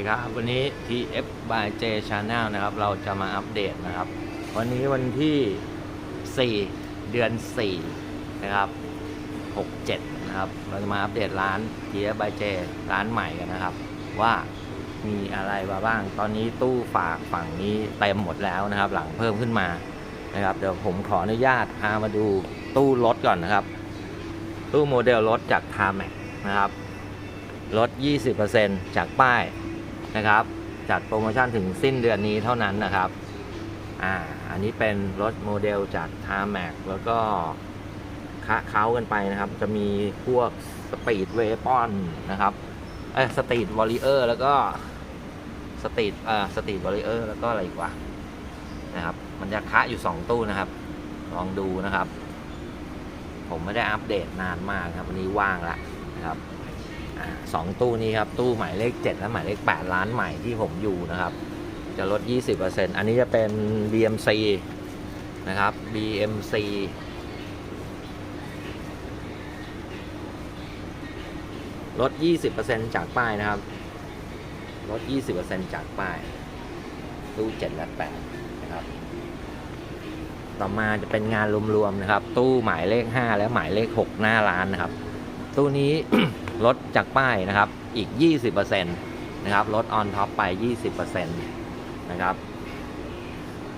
ดีครับ วันนี้ TF by J Channel นะครับ เราจะมาอัปเดตนะครับ วันนี้วันที่ 4 เดือน 4 นะครับ 67 นะครับ เราจะมาอัปเดตร้าน TF by J ร้านใหม่กันนะครับ ว่ามีอะไรมาบ้าง ตอนนี้ตู้ฝากฝั่งนี้เต็มหมดแล้วนะครับ หลังเพิ่มขึ้นมานะครับ เดี๋ยวผมขออนุญาตพามาดูตู้รถก่อนนะครับ ตู้โมเดลรถจาก t a m a c นะครับลด 20%จากป้าย นะครับ จัดโปรโมชั่นถึงสิ้นเดือนนี้เท่านั้นนะครับ อ่า อันนี้เป็นรถโมเดลจาก t a m a c แล้วก็คะเขากันไปนะครับ จะมีพวกสปีดเวปอนนะครับ เอ้สตรีทวอลเลเยอร์แล้วก็สตรีทอ่าสตรีทวอลเลเยอร์แล้วก็อะไรอีกว่านะครับ มันจะคะอยู่ 2 ตู้นะครับ ลองดูนะครับ ผมไม่ได้อัปเดตนานมากครับ วันนี้ว่างล้วนะครับ สองตู้นี้ครับ ตู้หมายเลข 7 และหมายเลข 8 ร้านใหม่ที่ผมอยู่นะครับ จะลด 20%อันนี้จะเป็น BMC นะครับ BMC ลด 20%จากป้ายนะครับ ลด 20%จากป้าย ตู้ 7 และ 8 นะครับ ต่อมาจะเป็นงานรวมๆนะครับ ตู้หมายเลข 5 และหมายเลข 6 หน้าร้านนะครับ ตู้นี้ ลดจากป้ายนะครับอีก 20%นะครับลดออนท็อปไป 20%นะครับ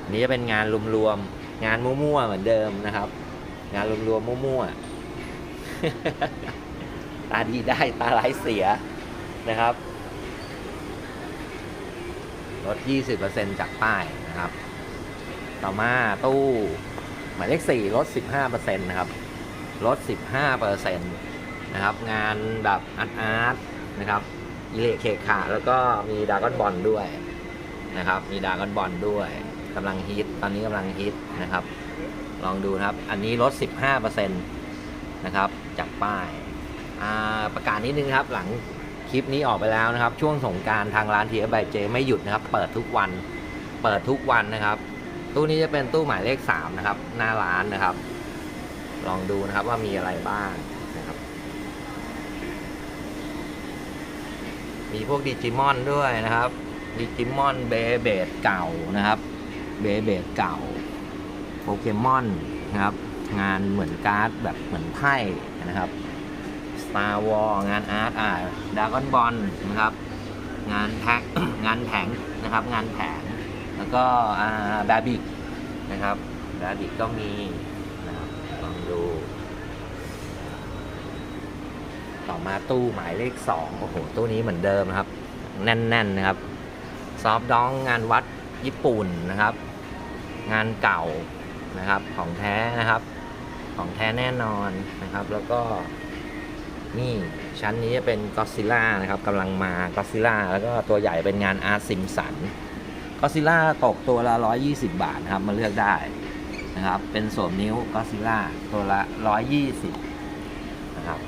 อันนี้จะเป็นงานรวมๆงานมั่วๆเหมือนเดิมนะครับ งานรวมๆมั่วๆตาดีได้ตาร้ายเสียนะครับลด 20%จากป้ายนะครับ ต่อมาตู้หมายเลข4ลด 15%นะครับ ลด 15%น นะครับ งานแบบอาร์ตอาร์ตนะครับอิเล็กเคขาแล้วก็มีดากอนบอลด้วยนะครับ มีดากอนบอลด้วยกำลังฮิตตอนนี้กำลังฮิตนะครับ ลองดูนะครับ อันนี้ลด 15%นะครับจากป้ายาประกาศนิดนึงครับหลังคลิปนี้ออกไปแล้วนะครับ ช่วงสงการทางร้านทีเอฟไบเจไม่หยุดนะครับ เปิดทุกวันเปิดทุกวันนะครับ ตู้นี้จะเป็นตู้หมายเลข3นะครับ หน้าร้านนะครับ ลองดูนะครับว่ามีอะไรบ้างนะครับ มีพวกดิจิมอนด้วยนะครับดิจิมอนเบเบดเก่านะครับเบเบดเก่าโปเกมอนนะครับ งานเหมือนการ์ดแบบเหมือนไพ่นะครับ Star Wars งานอาร์ตอ่าดากอนบอลนะครับ งานแท็กงานแผงนะครับ งานแผงแล้วก็อ่าแบบิกนะครับแบบิกก็มีนะครับลองดู ต่อมาตู้หมายเลข 2 โอ้โห ตู้นี้เหมือนเดิมนะครับ แน่นๆนะครับ ซอฟดองงานวัดญี่ปุ่นนะครับ งานเก่านะครับ ของแท้นะครับ ของแท้แน่นอนนะครับ แล้วก็นี่ชั้นนี้จะเป็นก็ซิล่านะครับกำลังมาก็ซิล่าแล้วก็ตัวใหญ่เป็นงานอาร์ซิมสันก็ซิล่าตกตัวละ 120 บาทนะครับ มาเลือกได้นะครับ เป็นสวมนิ้วก็ซิล่าตัวละ 120 นะครับ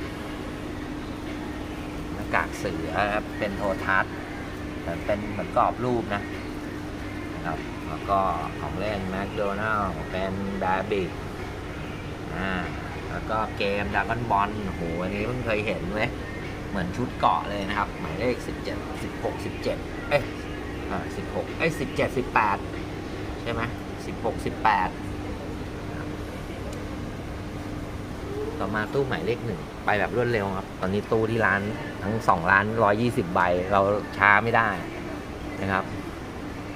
เสือครับเป็นโททัศน์แต่เป็นเหมือนกรอบรูปนะนะครับแล้วก็ของเล่นแมคโดนัลล์เป็นแบบิกอ่าแล้วก็เกมดากอนบอลโหอันนี้เพิ่งเคยเห็นเว้ยเหมือนชุดเกาะเลยนะครับ หมายเลข 17 16 17 เอ้ยอ่า16 เอ้ย17 18 ใช่ไหม16 18 ต่อมาตู้หมายเลขหนึ่งไปแบบรวดเร็วครับ ตอนนี้ตู้ที่ร้านทั้งสองร้านร้อยี่สิบใบเราช้าไม่ได้นะครับ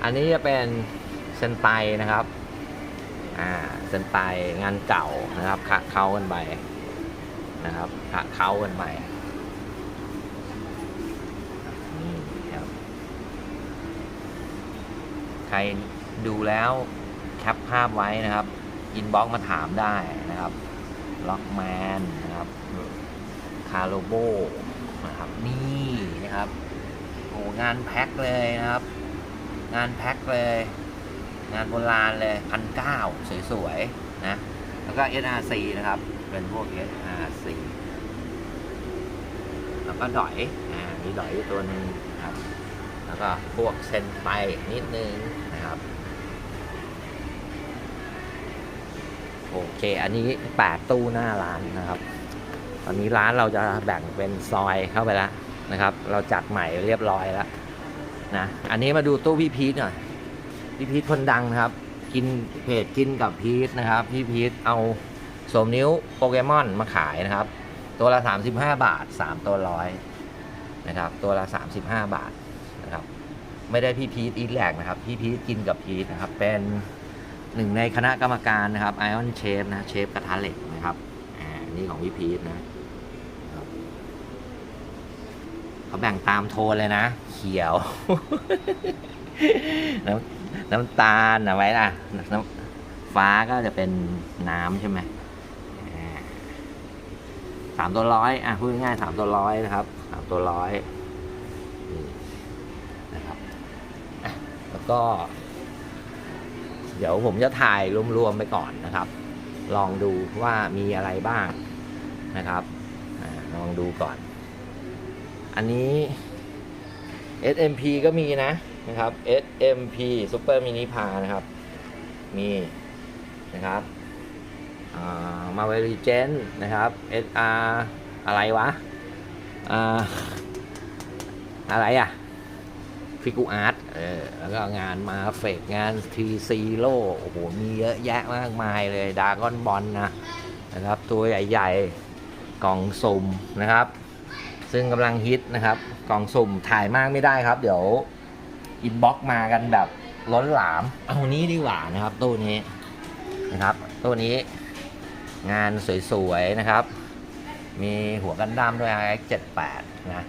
อันนี้จะเป็นเซนไตนะครับ อ่าเซนไตงานเก่านะครับคะเขากันไปนะครับคะเขากันไปนี่ครับ ใครดูแล้วแคปภาพไว้นะครับ อินบ็อกมาถามได้นะครับ ล็อกแมนนะครับคาร์โลโบนะครับนี่นะครับโอ้งานแพ็คเลยนะครับ งานแพ็คเลย งานโบราณเลยพันเก้าสวยๆนะแล้วก็ SRC นะครับ เป็นพวก SRC แล้วก็ดอยอ่ามีดอยอยู่ตัวนึงครับ แล้วก็พวกเซนไปนิดนึงนะครับ โอเค อันนี้ 8 ตู้หน้าร้านนะครับตอนนี้ร้านเราจะแบ่งเป็นซอยเข้าไปแล้วนะครับ เราจัดใหม่เรียบร้อยแล้วนะ อันนี้มาดูตู้พี่พีทหน่อย พี่พีทคนดังครับ กินเพจกินกับพีทนะครับ พี่พีทเอาสมนิ้วโปเกมอนมาขายนะครับ ตัวละ 35 บาท 3 ตัวร้อยนะครับ ตัวละ 35 บาทนะครับ ไม่ได้พี่พีทอีทแลกนะครับ พี่พีทกินกับพีทนะครับ เป็น หนึ่งในคณะกรรมการนะครับไอออนเชฟนะเชฟกระทะเหล็กนะครับอ่านี่ของพี่พีทนะเขาแบ่งตามโทนเลยนะ เขียว น้ำน้ำตาลนะไว้ล่ะน้ำฟ้าก็จะเป็นน้ำใช่ไหมสามตัวร้อยอะพูดง่ายสามตัวร้อยนะครับสามตัวร้อยนะครับแล้วก็ เดี๋ยวผมจะถ่ายรวมๆไปก่อนนะครับ ลองดูว่ามีอะไรบ้างนะครับอลองดูก่อน อันนี้ SMP ก็มีนะนะครับ SMP Super Mini p a นะครับ มีนะครับมาเวลิเจนนะครับ SR อะไรวะ อ่า อะไรอะ ฟิกูอาร์ตเออแล้วก็งานมาเฟกงานทีซีโร่โอ้โห มีเยอะแยะมากมายเลยดากอนบอลนะนะครับ ตัวใหญ่ๆ กล่องสุ่มนะครับ ซึ่งกำลังฮิตนะครับ กล่องสุ่มถ่ายมากไม่ได้ครับ เดี๋ยว อินบ็อกมากันแบบล้นหลาม เอานี้ดีกว่านะครับตู้นี้นะครับตู้นี้งานสวยๆนะครับ มีหัวกันดั้มด้วย RX 78 นะ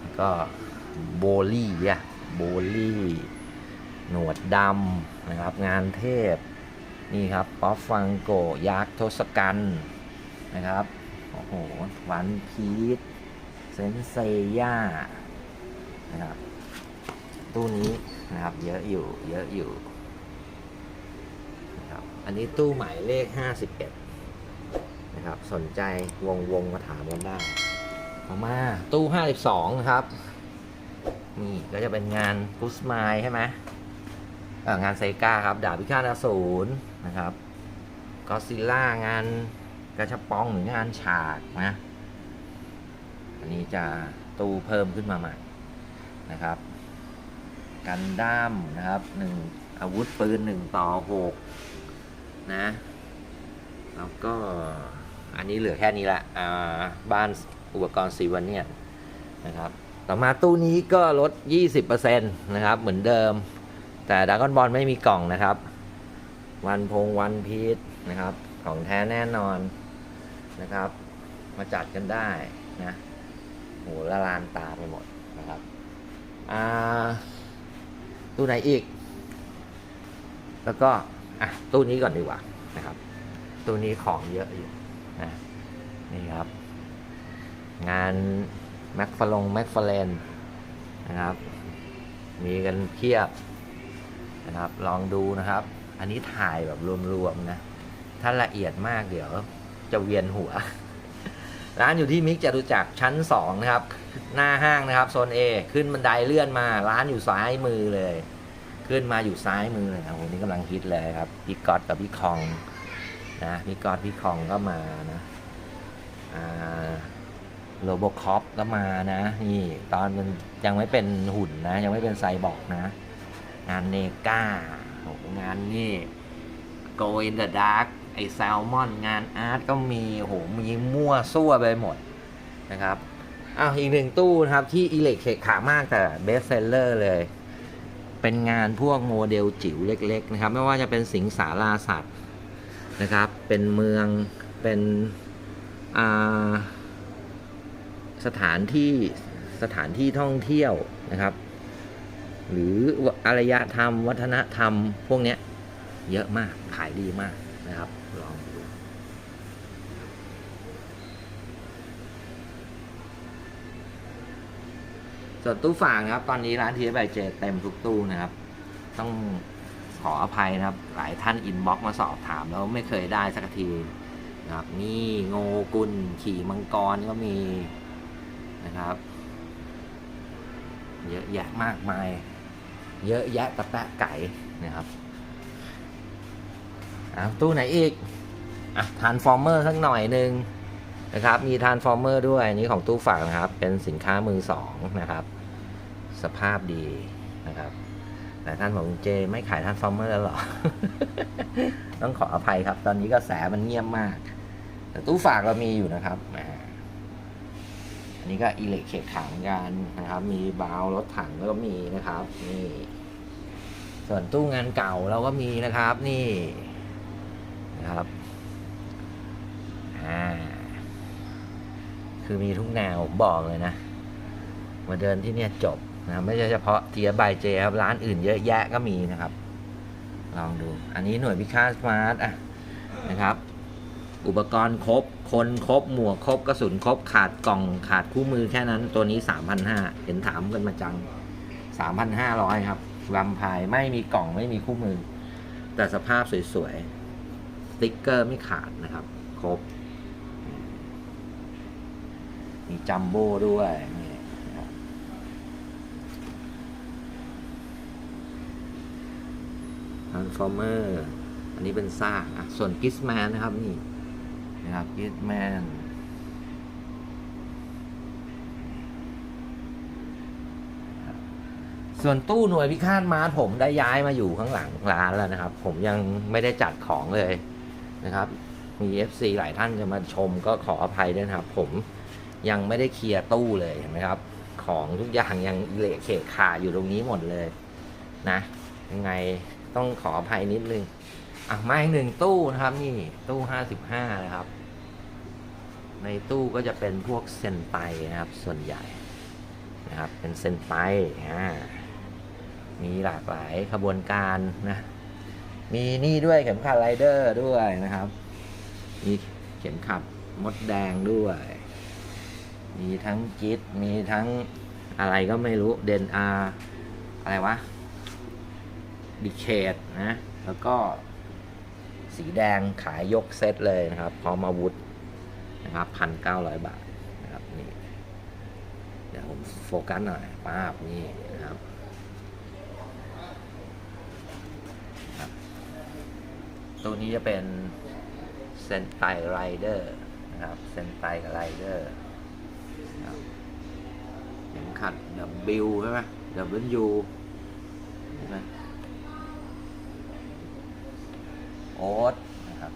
แล้วก็ โบลี่อะโบลี่ หนวดดำนะครับ งานเทพ นี่ครับป๊อปฟังโกยักษ์ทศกัณฐ์นะครับ โอ้โหวันพีชเซนเซย่านะครับ ตู้นี้นะครับ เยอะอยู่ เยอะอยู่นะครับ อันนี้ตู้หมายเลข 51 นะครับ สนใจวงวงมาถามกันได้ ต่อมาตู้ 52 นะครับ นี่ก็จะเป็นงานกุสมายใช่ไหมงานไซกาครับ ดาบพิฆาตอสูรนะครับก็ซิล่างานกระชับปองหรืองานฉากนะ อันนี้จะตู้เพิ่มขึ้นมาใหม่นะครับ กันด้ามนะครับหนึ่งอาวุธปืนหนึ่งต่อหกนะ แล้วก็อันนี้เหลือแค่นี้ละ อ่า บ้านอุปกรณ์สีวันเนี่ยนะครับ ต่อมาตู้นี้ก็ลด 20%นะครับ เหมือนเดิม แต่ดากอนบอลไม่มีกล่องนะครับ วันพงวันพีชนะครับ ของแท้แน่นอนนะครับ มาจัดกันได้นะโหละลานตาไปหมดนะครับอ่าตู้ไหนอีก แล้วก็อะตู้นี้ก่อนดีกว่านะครับ ตู้นี้ของเยอะอยู่นะนี่ครับ งาน แม็กฟลงแม็กฟเลนนะครับ มีกันเพียบนะครับ ลองดูนะครับ อันนี้ถ่ายแบบรวมๆนะ ถ้าละเอียดมากเดี๋ยวจะเวียนหัว ร้านอยู่ที่มิกจตุจักรชั้น 2 นะครับ หน้าห้างนะครับโซน A ขึ้นบันไดเลื่อนมา ร้านอยู่ซ้ายมือเลย ขึ้นมาอยู่ซ้ายมือเลยนะวันนี้กำลังฮิตเลยครับ พี่ก๊อตกับพี่คองนะ พี่ก๊อตพี่คองก็มานะ โลโบคอปก็มานะ นี่ตอนมันยังไม่เป็นหุ่นนะ ยังไม่เป็นไซบอร์กนะ งานเนก้าโอ้โหงานนี่ Go in the Dark ไอแซลมอน งานอาร์ตก็มีโอ้โหมีมั่วซั่วไปหมดนะครับอ้าวอีกหนึ่งตู้นะครับ ที่อิเล็กเขกขามากแต่เบสเซลเลอร์เลย เป็นงานพวกโมเดลจิ๋วเล็ก ๆ นะครับ ไม่ว่าจะเป็นสิงสาราสัตว์นะครับ เป็นเมืองเป็นอ่า สถานที่สถานที่ท่องเที่ยวนะครับ หรืออารยธรรม วัฒนธรรม พวกเนี้ยเยอะมากขายดีมากนะครับลองดูส่วนตู้ฝากนะครับ ตอนนี้ร้านทีไบเจเต็มทุกตู้นะครับ ต้องขออภัยนะครับ หลายท่านอินบ็อกซ์มาสอบถามแล้วไม่เคยได้สักทีนะครับ นี่โงกุลขี่มังกรก็มี นะครับ เยอะแยะมากมาย เยอะแยะตะแปะไก่นะครับอะตู้ไหนอีกอะทานฟอร์เมอร์สักหน่อยหนึ่งนะครับ มีทานฟอร์เมอร์ด้วยอันนี้ของตู้ฝากนะครับ เป็นสินค้ามือสองนะครับ สภาพดีนะครับแต่ท่านบอกเจไม่ขายท่านฟอร์เมอร์แล้วหรอ ต้องขออภัยครับ ตอนนี้กระแสมันเงียบมาก แต่ตู้ฝากเรามีอยู่นะครับอ่าอัน นี้ก็อิเล็กเขตขังกันนะครับ มีบาวรถถังก็มีนะครับ นี่ ส่วนตู้งานเก่าเราก็มีนะครับ นี่นะครับอ่าคือมีทุกแนวผมบอกเลยนะ มาเดินที่เนี่ยจบนะไม่ใช่เฉพาะเทียบายเจครับร้านอื่นเยอะแยะก็มีนะครับ ลองดู อันนี้หน่วยพิฆาตสมาร์ทอะนะครับ อุปกรณ์ครบ คนครบ หมวกครบ กระสุนครบ ขาดกล่องขาดคู่มือแค่นั้น ตัวนี้ 3,500 เห็นถามกันมาจัง 3,500 ครับลำพายไม่มีกล่องไม่มีคู่มือ แต่สภาพสวยๆ สติ๊กเกอร์ไม่ขาดนะครับ ครบ มีจัมโบ้ด้วยนี่ทรานส์ฟอร์เมอร์อันนี้เป็นซากอะส่วนกิสแมนนะครับนี่ นะครับกิสแมนส่วนตู้หน่วยพิฆาตมาผมได้ย้ายมาอยู่ข้างหลังร้านแล้วนะครับ ผมยังไม่ได้จัดของเลยนะครับ มี FC หลายท่านจะมาชมก็ขออภัยด้วยนะครับ ผมยังไม่ได้เคลียร์ตู้เลยเห็นไหมครับ ของทุกอย่างยังเละเขะขาอยู่ตรงนี้หมดเลย นะ ยังไงต้องขออภัยนิดนึง อะมาอีกหนึ่งตู้นะครับนี่ตู้ห้าสิบห้านะครับ ในตู้ก็จะเป็นพวกเซนไตนะครับ ส่วนใหญ่นะครับเป็นเซนไตอ่ามีหลากหลายขบวนการนะ มีนี่ด้วยเข็มขัดไรเดอร์ด้วยนะครับ มีเข็มขัดมดแดงด้วย มีทั้งจิตมีทั้งอะไรก็ไม่รู้เดนอาอะไรวะดิเคดนะ แล้วก็ สีแดงขายยกเซตเลยนะครับ พร้อมอาวุธนะครับพันเก้าร้อยบาทนะครับนี่เดี๋ยวผมโฟกัสหน่อยป้าบนี่นะครับตัวนี้จะเป็นเซนไตไรเดอร์นะครับเซนไตไรเดอร์เข็มขัด W ใช่ไหม W ใช่ไหม โอ๊ตนะครับ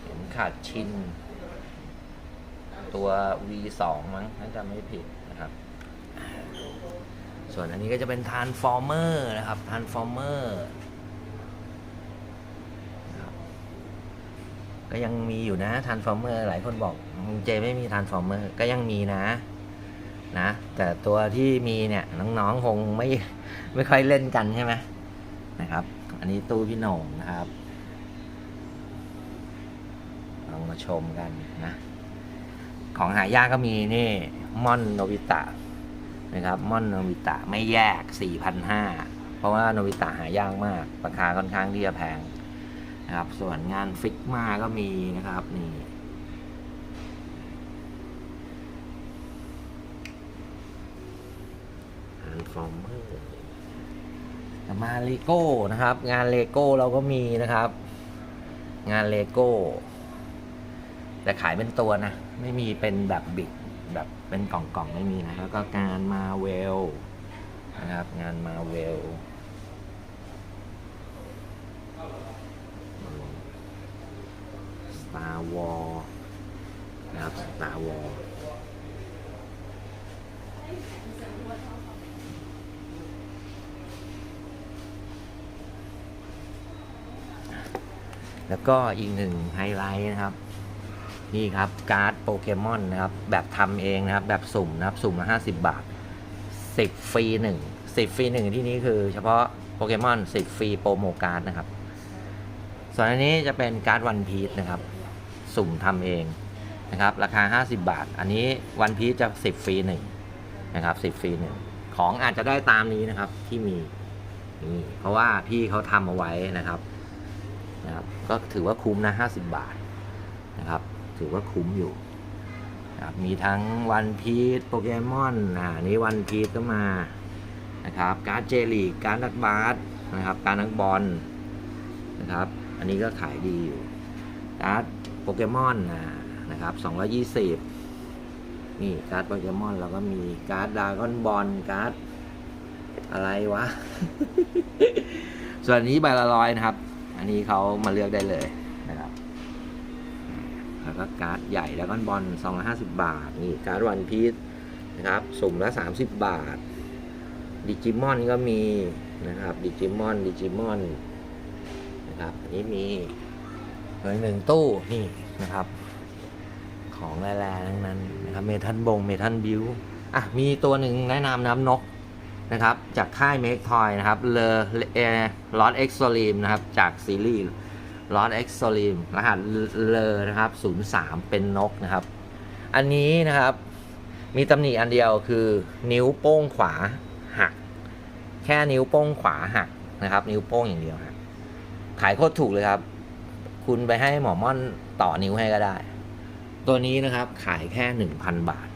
เข็มขัดชิน ตัว V2 มั้งถ้าจำไม่ผิดนะครับ ส่วนอันนี้ก็จะเป็น Transformer นะครับ Transformer นะครับก็ยังมีอยู่นะ Transformer หลายคนบอกเจไม่มี Transformer ก็ยังมีนะนะ แต่ตัวที่มีเนี่ยน้องๆคงไม่ไม่ค่อยเล่นกันใช่ไหม นะครับ อันนี้ตู้พี่หน่งนะครับลองมาชมกันนะ ของหายากก็มีนี่ม่อนโนบิตะนะครับม่อนโนบิตะไม่แยก 4,500 เพราะว่าโนบิตะหายากมาก ราคาค่อนข้างที่จะแพงนะครับ ส่วนงานฟิกมาก็มีนะครับนี่ทานฟอร์เมอร์ มาเลโก้นะครับ งานเลโก้เราก็มีนะครับ งานเลโก้แต่ขายเป็นตัวนะ ไม่มีเป็นแบบบิกแบบเป็นกล่องๆไม่มีนะแล้วก็งานมาเวลนะครับ งานมาเวลสตาร์วอลนะครับสตาร์วอล แล้วก็อีกหนึ่งไฮไลท์นะครับ นี่ครับการ์ดโปเกมอนนะครับ แบบทำเองนะครับ แบบสุ่มนะครับ สุ่มละห้าสิบบาทสิบฟรีหนึ่งสิบฟรีหนึ่งที่นี้คือเฉพาะโปเกมอนสิบฟรีโปรโมการ์ดนะครับ ส่วนอันนี้จะเป็นการ์ดวันพีชนะครับ สุ่มทำเองนะครับ ราคา 50 บาท อันนี้วันพีชจะ 10 ฟรีหนึ่งนะครับ10 ฟรีหนึ่งของอาจจะได้ตามนี้นะครับที่มีนี่เพราะว่าพี่เขาทำเอาไว้นะครับ นะครับก็ถือว่าคุ้มนะ50 บาทนะครับถือว่าคุ้มอยู่นะครับมีทั้งวันพีชโปเกมอนอ่านี่วันพีชก็มานะครับการ์ดเจลีการ์ดนักบาสนะครับการดนักบอลนะครับอันนี้ก็ขายดีอยู่การ์ดโปเกมอนนะครับ220 นี่การ์ดโปเกมอนเราก็มีการ์ดดากอนบอลการ์ดอะไรวะ ส่วนนนี้ใบละร้อยนะครับ อันนี้เขามาเลือกได้เลยนะครับ แล้วก็การ์ดใหญ่ดากอนบอลสองห้าสิบบาท นี่การ์ดวันพีชนะครับ สุ่มละสามสิบบาท ดิจิมอนก็มีนะครับ ดิจิมอน ดิจิมอนนะครับ อันนี้มีหนึ่งหนึ่งตู้นี่นะครับ ของแร่ๆทั้งนั้นนะครับ เมทัลบง เมทัลบิวอะ มีตัวหนึ่งแนะนำนะครับนก นะครับจากค่ายเมกทอยนะครับเลอเอลอดเอ็กซ์โซลีมนะครับจากซีรีส์ลอดเอ็กซ์โซลีมรหัสเลอนะครับ03 เป็นนกนะครับ อันนี้นะครับมีตำหนิอันเดียวคือนิ้วโป้งขวาหัก แค่นิ้วโป้งขวาหักนะครับ นิ้วโป้งอย่างเดียวหักขายโคตรถูกเลยครับ คุณไปให้หมอม่อนต่อนิ้วให้ก็ได้ ตัวนี้นะครับขายแค่หนึ่งพันบาท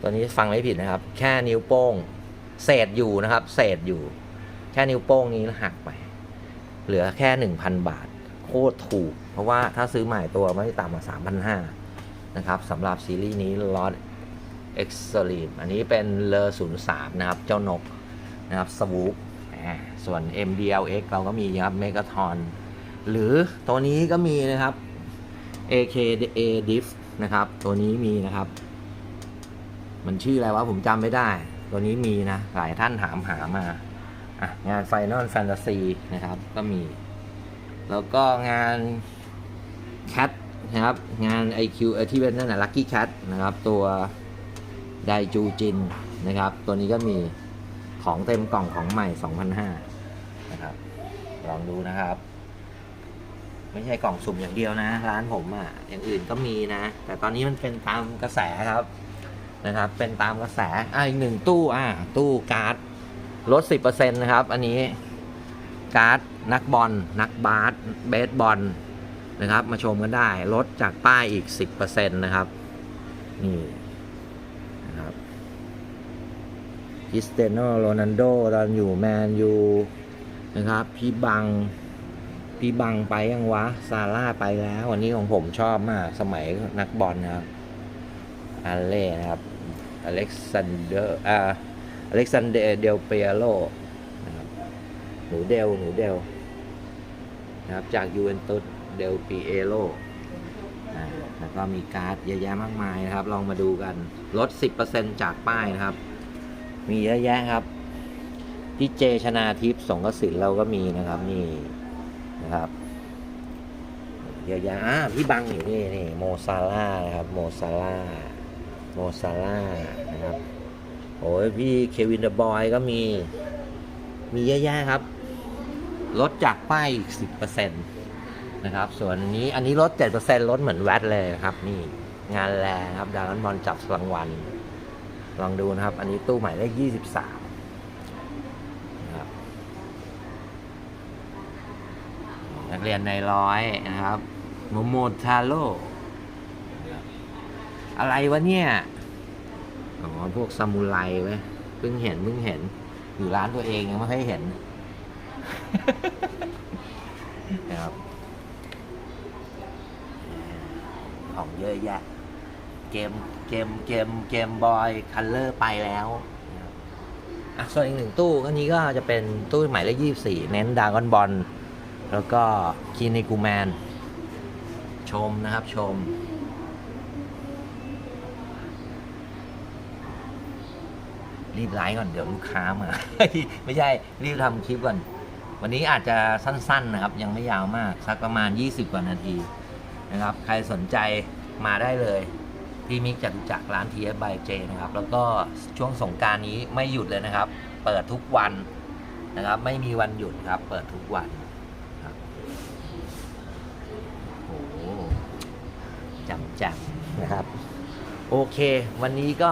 ตัวนี้ฟังไม่ผิดนะครับ แค่นิ้วโป้ง เศษอยู่นะครับ เศษอยู่ แค่นิ้วโป้งนี้หักไป เหลือแค่หนึ่งพันบาท โคตรถูก เพราะว่าถ้าซื้อใหม่ตัวไม่ต่ำกว่าสามพันห้านะครับสำหรับซีรีส์นี้ Lord Extreme อันนี้เป็นเลอ03นะครับ เจ้านกนะครับสวูปส่วน MDLX เราก็มีครับเมกาทอนหรือตัวนี้ก็มีนะครับ AKA Diff นะครับ ตัวนี้มีนะครับ มันชื่ออะไรวะผมจำไม่ได้ ตัวนี้มีนะ หลายท่านถามหามาอะงาน Final Fantasy นะครับ ก็มี แล้วก็งาน Cat นะครับ งาน IQ เอที่เป็นนั่นแหละ Lucky Cat นะครับ ตัวไดจูจินนะครับ ตัวนี้ก็มีของเต็มกล่องของใหม่2,500นะครับ ลองดูนะครับ ไม่ใช่กล่องสุ่มอย่างเดียวนะ ร้านผมอะ่ะอย่างอื่นก็มีนะ แต่ตอนนี้มันเป็นตามกระแสครับ นะครับ เป็นตามกระแสอะอีกหนึ่งตู้อะตู้การ์ดลด 10%นะครับ อันนี้การ์ดนักบอลนักบาสเบสบอลนะครับ มาชมกันได้ลดจากป้ายอีก 10%นะครับ นี่นะครับคริสเตียโนโรนัลโดตอนอยู่แมนยูนะครับ พี่บัง พี่บังไปยังวะ ซาร่าไปแล้ว วันนี้ของผมชอบมาก สมัยนักบอลนะครับ อาเล่นะครับอเล็กซานเดอร์อ่าอเล็กซานเดรเดลเปียโรนะครับหนูเดลหนูเดลนะครับจากยูเวนตุสเดลปีเอโรแล้วก็มีการ์ดเยอะแยะมากมายนะครับ ลองมาดูกันลด 10%จากป้ายนะครับ มีเยอะแยะครับพี่เจชนาทิพย์สงกสินเราก็มีนะครับนี่นะครับเยอะแยะอ่าพี่บังอยู่นี่นี่โมซาร่านะครับโมซาร่า โมซาร่านะครับโอ้ยพี่เควินเดอะบอยก็มี มีเยอะแยะครับ ลดจากป้ายอีกสิบเปอร์เซ็นต์นะครับ ส่วนอันนี้อันนี้ลดเจ็ดเปอร์เซ็นต์ลดเหมือนแวดเลยครับ นี่งานแรงครับดารอนบอลจับรางวัล ลองดูนะครับ อันนี้ตู้หมายเลขยี่สิบสามนะครับนักเรียนในร้อยนะครับโมโมทาโร่ อะไรวะเนี่ย อ๋อ พวกซามูไรเว้ยเพิ่งเห็นเพิ่งเห็น อยู่ร้านตัวเองยังไม่เคยเห็นนะครับของเยอะแยะ เกมเกมเกมเกมบอยคัลเลอร์ไปแล้วอะส่วนอีกหนึ่งตู้อันนี้ก็จะเป็นตู้หมายเลขยี่สี่เน้นดากอนบอลแล้วก็คีนิกูแมน ชมนะครับชม รีบไลฟ์ก่อนเดี๋ยวลูกค้ามา ไม่ใช่รีบทำคลิปก่อน วันนี้อาจจะสั้นๆนะครับ ยังไม่ยาวมากสักประมาณ 20 กว่านาทีนะครับ ใครสนใจมาได้เลยที่มิกจตุจักรร้าน TF by J นะครับ แล้วก็ช่วงสงการนี้ไม่หยุดเลยนะครับ เปิดทุกวันนะครับ ไม่มีวันหยุดครับ เปิดทุกวันครับโอ้โหจำจังนะครับ โอเค วันนี้ก็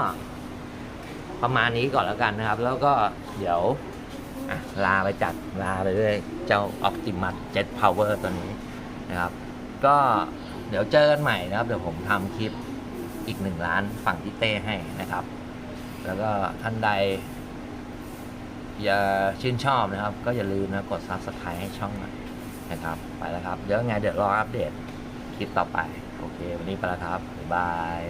ประมาณนี้ก่อนแล้วกันนะครับ แล้วก็เดี๋ยวลาไปจัดลาไปด้วยเจ้า Optimus Jet Power ตัวนี้นะครับ ก็เดี๋ยวเจอกันใหม่นะครับ เดี๋ยวผมทำคลิปอีกหนึ่งล้านฝั่งพี่เต้ให้นะครับ แล้วก็ท่านใด อย่าชื่นชอบนะครับ ก็อย่าลืมนะกด Subscribe ให้ช่องหน่อยนะครับ ไปแล้วครับ เดี๋ยวไงเดี๋ยวรออัปเดตคลิปต่อไป โอเค วันนี้ไปแล้วครับ บ๊ายบาย